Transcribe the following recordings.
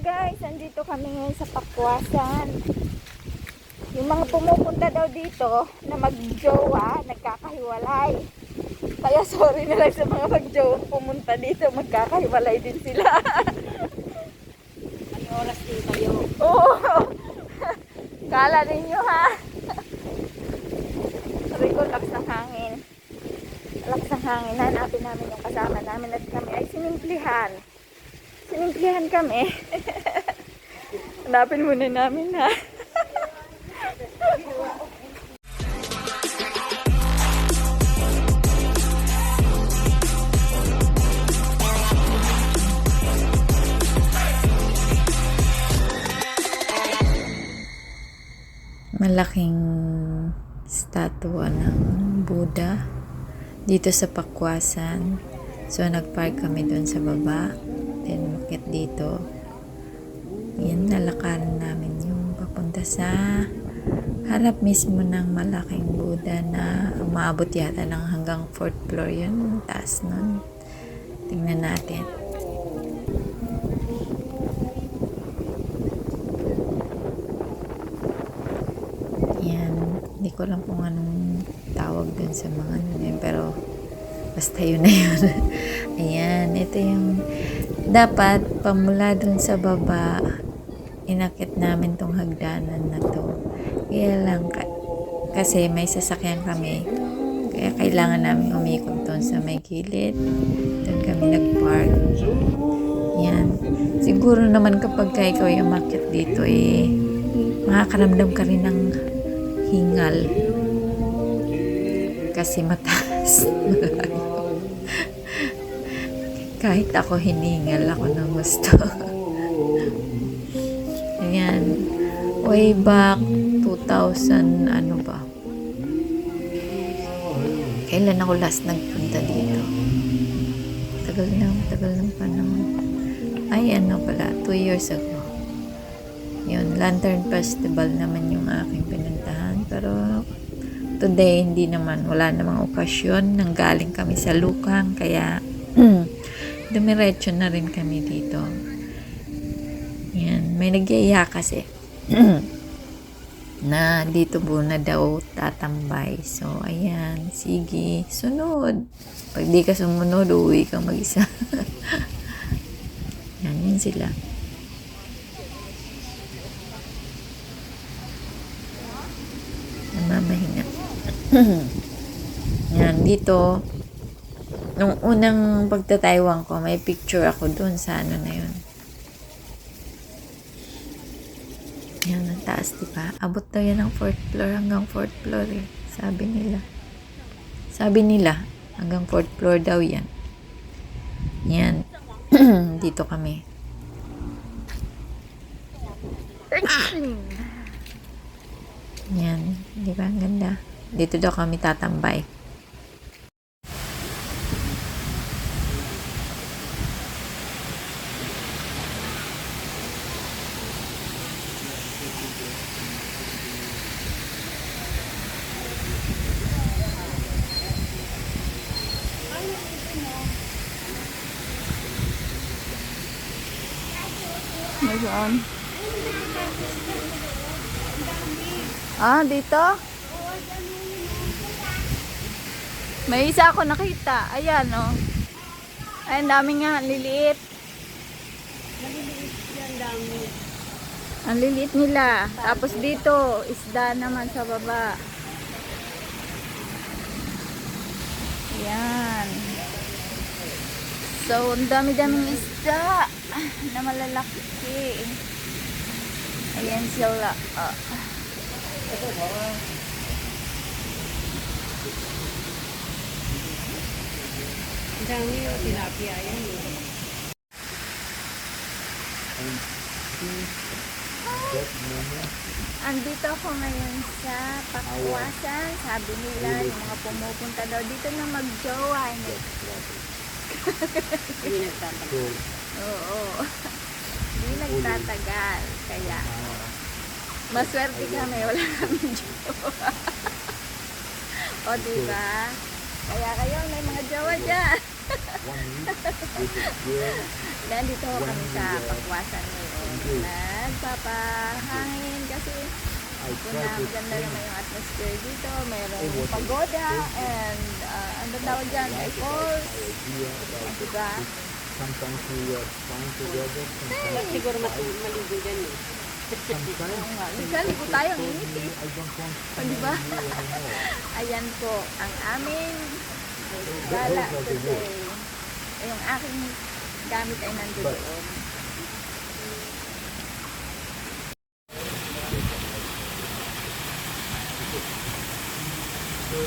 guys, andito kami ngayon sa Pakwasan. Yung mga pumupunta daw dito na magjowa, nagkakahiwalay. Kaya sorry na lang sa mga magjowa pumunta dito, magkakahiwalay din sila. May oras din kayo. Oo. Kala ninyo ha. Sabi ko, lakas ng hangin. Lakas ng hangin. Hanapin namin yung kasama namin at kami ay sinimplihan. Sinimplihan kami. Hanapin muna namin ha. malaking statua ng Buddha dito sa Pakwasan. So, nagpark kami doon sa baba. Then, umakit dito. Yan, nalakaran namin yung papunta sa harap mismo ng malaking Buddha na umaabot yata ng hanggang 4th floor yun. Taas nun. Tingnan natin. Yan. Hindi ko lang kung anong tawag dun sa mga na yun, pero basta yun na yun. Ayan. Ito yung dapat pamula dun sa baba inakit namin tong hagdanan na to. Kaya lang ka- kasi may sasakyan kami. Kaya kailangan namin umikot doon sa may gilid. Doon kami nag-park. Yan. Siguro naman kapag ka ikaw ay umakyat dito eh, makakaramdam ka rin ng hingal. Kasi mataas. Kahit ako hiningal ako ng gusto. Ayan. Way back 2000 ano ba? Kailan ako last nagpunta dito? Tagal na, tagal ng panahon. Ay, ano pala, 2 years ago. Yun, Lantern Festival naman yung aking pinuntahan. Pero, today, hindi naman, wala namang okasyon. Nanggaling kami sa Lukang, kaya, dumiretso na rin kami dito. Yan, may nagyaya kasi. na dito muna daw tatambay. So, ayan, sige, sunod. Pag di ka sumunod, uwi kang mag-isa. yan, yun sila. Namamahinga. yan, dito, nung unang pagtataywan ko, may picture ako dun sa ano na yun. Yan, ang taas, di ba? Abot daw yan ng 4th floor hanggang 4th floor eh. Sabi nila. Sabi nila, hanggang 4th floor daw yan. Yan. Dito kami. Yan. Di ba? Ang ganda. Dito daw kami tatambay. Nasaan? Ah, dito? May isa ako nakita. Ayan, oh. Ay, dami nga. ang Liliit. Ang liliit nila. Tapos dito, isda naman sa baba. Ayan. So, ang dami-daming isda na malalaki. Ayan sila. Ang dami yung tilapia yan eh. Andito ako ngayon sa Pakwasan. Sabi nila, yung mga pumupunta daw dito na mag-jowa. Hindi. Nagtatagal. Oo. Hindi nagtatagal. Kaya, maswerte kami. Wala kami jowa. o, diba? Kaya kayo, may mga jowa dyan. Nandito kami sa pakwasan ngayon. Nagpapahangin kasi kuna, maganda naman yung atmosphere dito. Mayroong pagoda and uh, ano tawag dyan? Ay falls. Diba? Sometimes we are fine together, Dapat siguro maligo dyan eh. Minsan, ligo tayo ang init eh. O, diba? Ayan po ang aming gala today. Yung aking gamit ay nandoon. Ayan,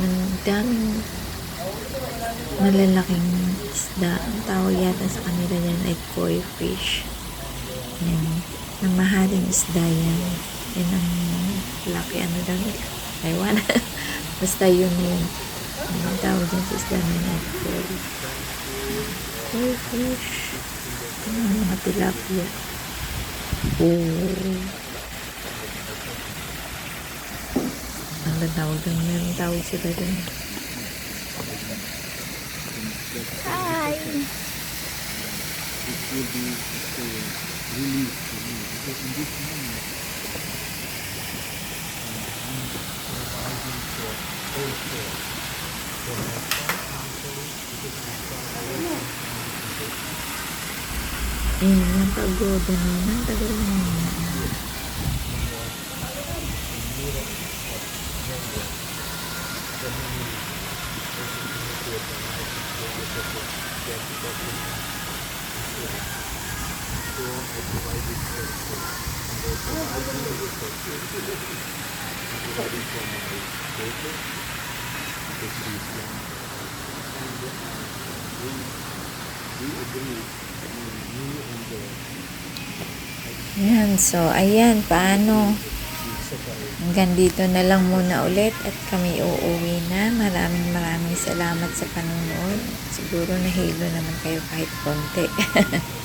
ang daming malalaking isda. Ang tawag yata sa kanila yan ay koi fish. Yan. Namahaling isda yan. Yan ang laki ano daw nila. Ewan. Basta yun yun. Ang tawag dyan sa isda na yun ay koi. Koi fish. Yung mga tilapia. Oh. Ang tawag doon. Meron tawag sila doon. Hi! it will be a relief to me because in this moment I'm providing for also for my Ayan, yung pagoda na yun. Ang tagal na yun. Yan, so ayan, paano? Hanggang dito na lang muna ulit at kami uuwi na. Maraming maraming salamat sa panonood. Siguro nahilo naman kayo kahit konti.